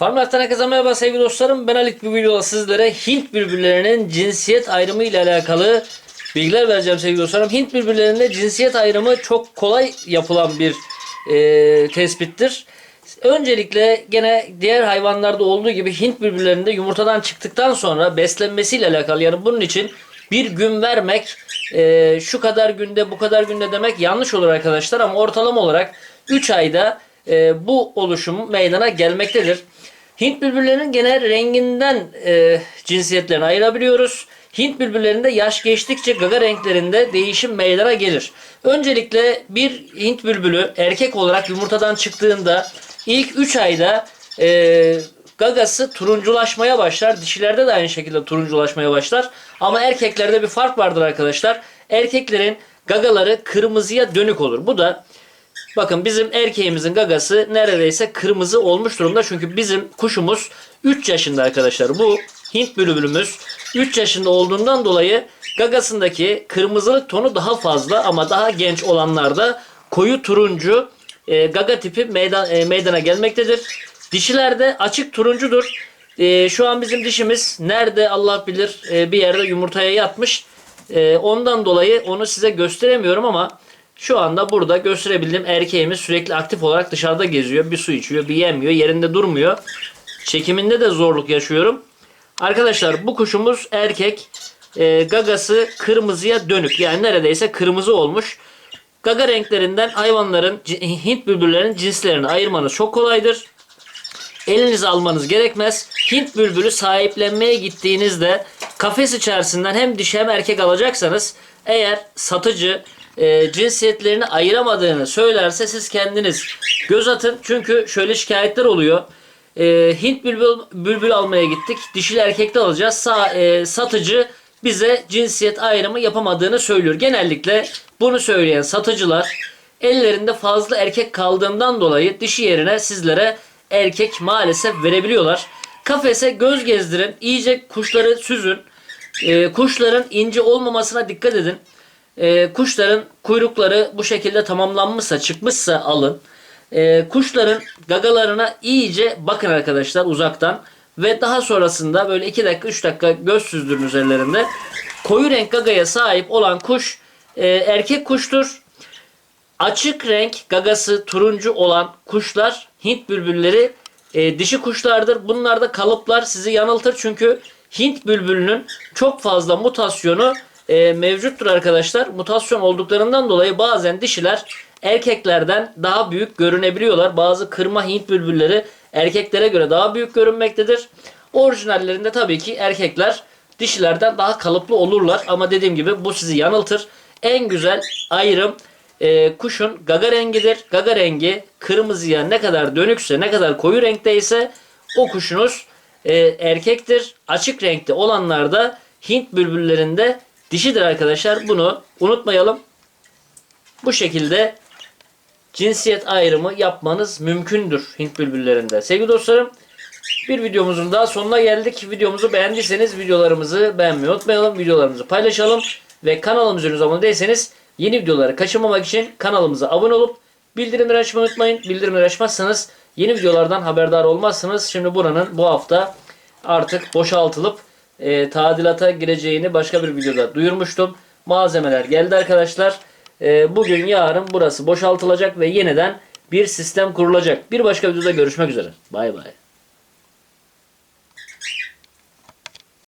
Farmlardan herkese merhaba sevgili dostlarım. Ben Halit bu videoda sizlere Hint bülbüllerinin cinsiyet ayrımı ile alakalı bilgiler vereceğim sevgili dostlarım. Hint bülbüllerinde cinsiyet ayrımı çok kolay yapılan bir e, tespittir. Öncelikle gene diğer hayvanlarda olduğu gibi Hint bülbüllerinde yumurtadan çıktıktan sonra beslenmesiyle alakalı yani bunun için bir gün vermek e, şu kadar günde bu kadar günde demek yanlış olur arkadaşlar ama ortalama olarak 3 ayda e, bu oluşum meydana gelmektedir. Hint bülbüllerinin genel renginden e, cinsiyetlerini ayırabiliyoruz. Hint bülbüllerinde yaş geçtikçe gaga renklerinde değişim meydana gelir. Öncelikle bir Hint bülbülü erkek olarak yumurtadan çıktığında ilk 3 ayda e, gagası turunculaşmaya başlar. Dişilerde de aynı şekilde turunculaşmaya başlar. Ama erkeklerde bir fark vardır arkadaşlar. Erkeklerin gagaları kırmızıya dönük olur. Bu da Bakın bizim erkeğimizin gagası neredeyse kırmızı olmuş durumda. Çünkü bizim kuşumuz 3 yaşında arkadaşlar. Bu Hint bülbülümüz 3 yaşında olduğundan dolayı gagasındaki kırmızılık tonu daha fazla ama daha genç olanlarda koyu turuncu e, gaga tipi meydan, e, meydana gelmektedir. Dişilerde açık turuncudur. E, şu an bizim dişimiz nerede Allah bilir e, bir yerde yumurtaya yatmış. E, ondan dolayı onu size gösteremiyorum ama şu anda burada gösterebildiğim erkeğimiz sürekli aktif olarak dışarıda geziyor. Bir su içiyor, bir yemiyor, yerinde durmuyor. Çekiminde de zorluk yaşıyorum. Arkadaşlar bu kuşumuz erkek. E, gagası kırmızıya dönük. Yani neredeyse kırmızı olmuş. Gaga renklerinden hayvanların, Hint bülbüllerinin cinslerini ayırmanız çok kolaydır. Elinize almanız gerekmez. Hint bülbülü sahiplenmeye gittiğinizde kafes içerisinden hem dişi hem erkek alacaksanız eğer satıcı e, cinsiyetlerini ayıramadığını söylerse siz kendiniz göz atın. Çünkü şöyle şikayetler oluyor. E, Hint bülbül, bülbül almaya gittik. Dişil erkekte alacağız. Sa, e, satıcı bize cinsiyet ayrımı yapamadığını söylüyor. Genellikle bunu söyleyen satıcılar ellerinde fazla erkek kaldığından dolayı dişi yerine sizlere erkek maalesef verebiliyorlar. Kafese göz gezdirin. iyice kuşları süzün. E, kuşların ince olmamasına dikkat edin. E, kuşların kuyrukları bu şekilde tamamlanmışsa, çıkmışsa alın. E, kuşların gagalarına iyice bakın arkadaşlar uzaktan. Ve daha sonrasında böyle 2 dakika 3 dakika göz süzdürün üzerlerinde. Koyu renk gagaya sahip olan kuş e, erkek kuştur. Açık renk gagası turuncu olan kuşlar Hint bülbülleri e, dişi kuşlardır. Bunlarda kalıplar sizi yanıltır çünkü Hint bülbülünün çok fazla mutasyonu e, mevcuttur arkadaşlar. Mutasyon olduklarından dolayı bazen dişiler erkeklerden daha büyük görünebiliyorlar. Bazı kırma Hint bülbülleri erkeklere göre daha büyük görünmektedir. Orijinallerinde tabii ki erkekler dişilerden daha kalıplı olurlar. Ama dediğim gibi bu sizi yanıltır. En güzel ayrım e, kuşun gaga rengidir. Gaga rengi kırmızıya ne kadar dönükse, ne kadar koyu renkteyse o kuşunuz e, erkektir. Açık renkte olanlar da Hint bülbüllerinde dişidir arkadaşlar. Bunu unutmayalım. Bu şekilde cinsiyet ayrımı yapmanız mümkündür Hint bülbüllerinde. Sevgili dostlarım bir videomuzun daha sonuna geldik. Videomuzu beğendiyseniz videolarımızı beğenmeyi unutmayalım. Videolarımızı paylaşalım. Ve kanalımıza henüz abone değilseniz yeni videoları kaçırmamak için kanalımıza abone olup bildirimleri açmayı unutmayın. Bildirimleri açmazsanız yeni videolardan haberdar olmazsınız. Şimdi buranın bu hafta artık boşaltılıp e, tadilata gireceğini başka bir videoda duyurmuştum. Malzemeler geldi arkadaşlar. E, bugün yarın burası boşaltılacak ve yeniden bir sistem kurulacak. Bir başka videoda görüşmek üzere. Bay bay.